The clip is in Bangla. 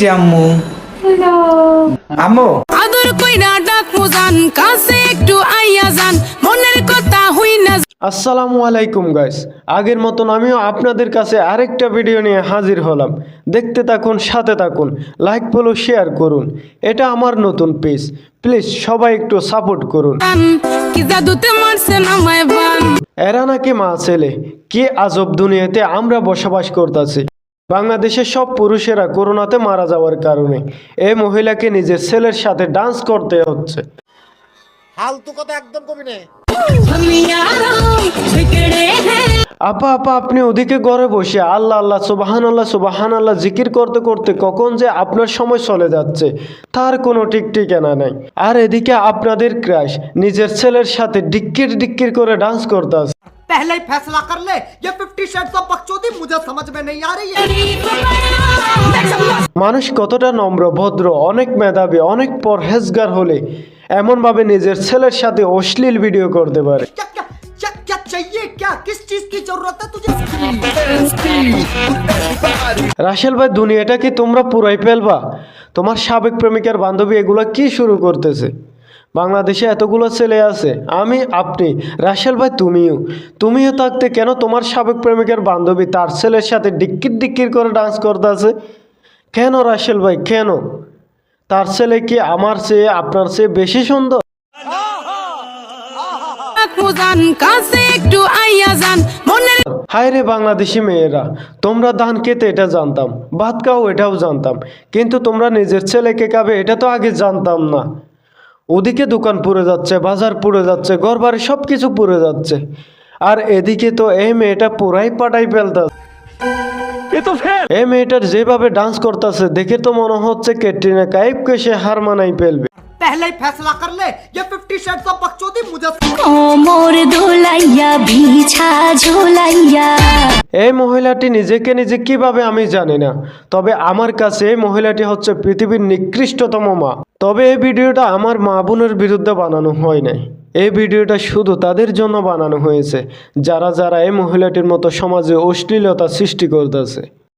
যে আম্মু? আম্মু? আদর কইরা ডাক মোজান কাছে একটু আইয়া যান মনের কথা হই না আসসালামু আলাইকুম গাইস আগের মতন আমিও আপনাদের কাছে আরেকটা ভিডিও নিয়ে হাজির হলাম। দেখতে থাকুন সাথে থাকুন লাইক ফলো শেয়ার করুন। এটা আমার নতুন পেজ প্লিজ সবাই একটু সাপোর্ট করুন। কি জাদুতে মারছে নামায় বান। এরা নাকি মা ছেলে? কি আজব দুনিয়াতে আমরা বসবাস করতেছি। বাংলাদেশের সব পুরুষেরা করোনাতে মারা যাওয়ার কারণে এই মহিলাকে নিজের ছেলের সাথে ডান্স করতে হচ্ছে। ফালতু কথা একদম কবি নে। আপা আপা আপনি ওদিকে ঘরে বসে আল্লাহ আল্লাহ সুবাহান আল্লাহ সুবাহান আল্লাহ জিকির করতে করতে কখন যে আপনার সময় চলে যাচ্ছে তার কোনো ঠিক ঠিকানা নাই। আর এদিকে আপনাদের ক্রাশ নিজের ছেলের সাথে ডিক্কির ডিক্কির করে ডান্স করতে আছে पहले ही फैसला कर ले ये फिफ्टी शेड्स ऑफ बकचोदी मुझे समझ में नहीं आ रही है মানুষ কতটা নম্র ভদ্র অনেক মেধাবী অনেক পরহেজগার হলে এমনভাবে নিজের ছেলের সাথে অশ্লীল ভিডিও করতে পারে क्या क्या क्या क्या चाहिए क्या किस चीज की जरूरत है तुझे রাশেল ভাই দুনিয়াটা কি তোমরা পুরাই ফেলবা তোমার সাবেক প্রেমিকার বান্ধবী এগুলো কি শুরু করতেছে বাংলাদেশে এতগুলো ছেলে আছে আমি আপনি রাশেল ভাই তুমিও। তুমিও থাকতে কেন তোমার সাবেক প্রেমিকের বান্ধবী তার ছেলের সাথে ডিক্কির ডিক্কির করে ডান্স করতেছে? কেন রাশেল ভাই কেন? তার ছেলে কি আমার চেয়ে আপনার চেয়ে বেশি সুন্দর? হায় রে বাংলাদেশি মেয়েরা তোমরা ধান খেতে এটা জানতাম ভাত খাও এটাও জানতাম। কিন্তু তোমরা নিজের ছেলেকে খাবে এটা তো আগে জানতাম না। ওদিকে দোকান পুড়ে যাচ্ছে বাজার পুড়ে যাচ্ছে ঘর বাড়ি সব কিছু পুড়ে যাচ্ছে আর এদিকে তো এই মেয়েটা পুরাই পাটাই ফেলতে এই মেয়েটার যেভাবে ডান্স করতেছে দেখে তো মনে হচ্ছে ক্যাটরিনা কাইফকে সে হার মানাই ফেলবে पहले ही फैसला कर ले ये फिफ्टी शेड्स ऑफ बकचोदी मुझे কোমর দোলাইয়া বিছা ঝোলাইয়া এই মহিলাটি নিজেকে নিজে কিভাবে আমি জানি না তবে আমার কাছে এই মহিলাটি হচ্ছে পৃথিবীর নিকৃষ্টতম মা তবে এই ভিডিওটা আমার মা বোনের বিরুদ্ধে বানানো হয় নাই। এই ভিডিওটা শুধু তাদের জন্য বানানো হয়েছে, যারা যারা এই মহিলাটির মতো সমাজে অশ্লীলতা সৃষ্টি করতেছে।